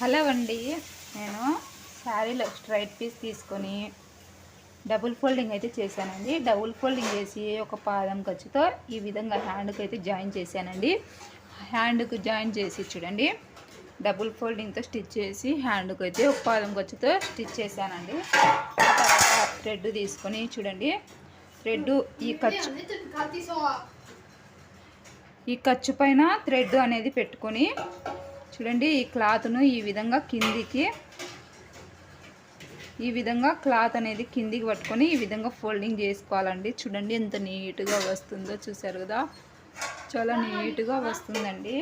Hello అండి నేను శారీలో స్ట్రైట్ పీస్ తీసుకొని డబుల్ ఫోల్డింగ్ అయితే చేశానండి. డబుల్ ఫోల్డింగ్ చేసి ఒక పాదం ఖర్చుతో ఈ విధంగా హ్యాండ్కి అయితే జాయిన్ చేశానండి. హ్యాండ్కు జాయిన్ చేసి చూడండి. డబుల్ ఫోల్డింగ్తో స్టిచ్ చేసి హ్యాండ్కి అయితే ఒక పాదం ఖర్చుతో స్టిచ్ చేశానండి. థ్రెడ్ తీసుకొని చూడండి. థ్రెడ్ ఈ ఖర్చు ఈ ఖర్చు పైన థ్రెడ్ అనేది పెట్టుకొని చూడండి ఈ క్లాత్ను ఈ విధంగా కిందికి ఈ విధంగా క్లాత్ అనేది కిందికి పట్టుకొని ఈ విధంగా ఫోల్డింగ్ చేసుకోవాలండి. చూడండి ఎంత నీట్గా వస్తుందో చూసారు కదా? చాలా నీట్గా వస్తుందండి.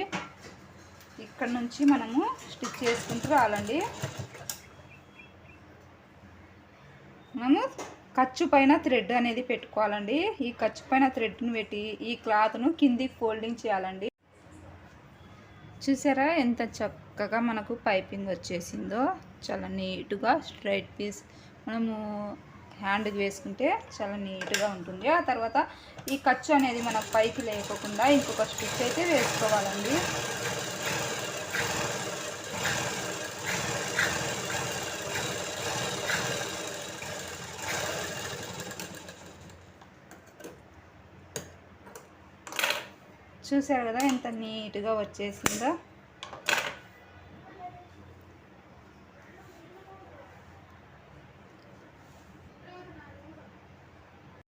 ఇక్కడ నుంచి మనము స్టిచ్ చేసుకుంటూ రావాలండి. మనము ఖర్చు పైన థ్రెడ్ అనేది పెట్టుకోవాలండి. ఈ ఖర్చు పైన థ్రెడ్ని పెట్టి ఈ క్లాత్ను కిందికి ఫోల్డింగ్ చేయాలండి. చూసారా ఎంత చక్కగా మనకు పైపింగ్ వచ్చేసిందో? చాలా నీట్గా స్ట్రైట్ పీస్ మనము హ్యాండ్కి వేసుకుంటే చాలా నీట్గా ఉంటుంది. ఆ తర్వాత ఈ ఖర్చు అనేది మనకు పైకి లేకోకుండా ఇంకొక స్టిచ్ అయితే వేసుకోవాలండి. చూసారు కదా ఎంత నీట్గా వచ్చేసిందో.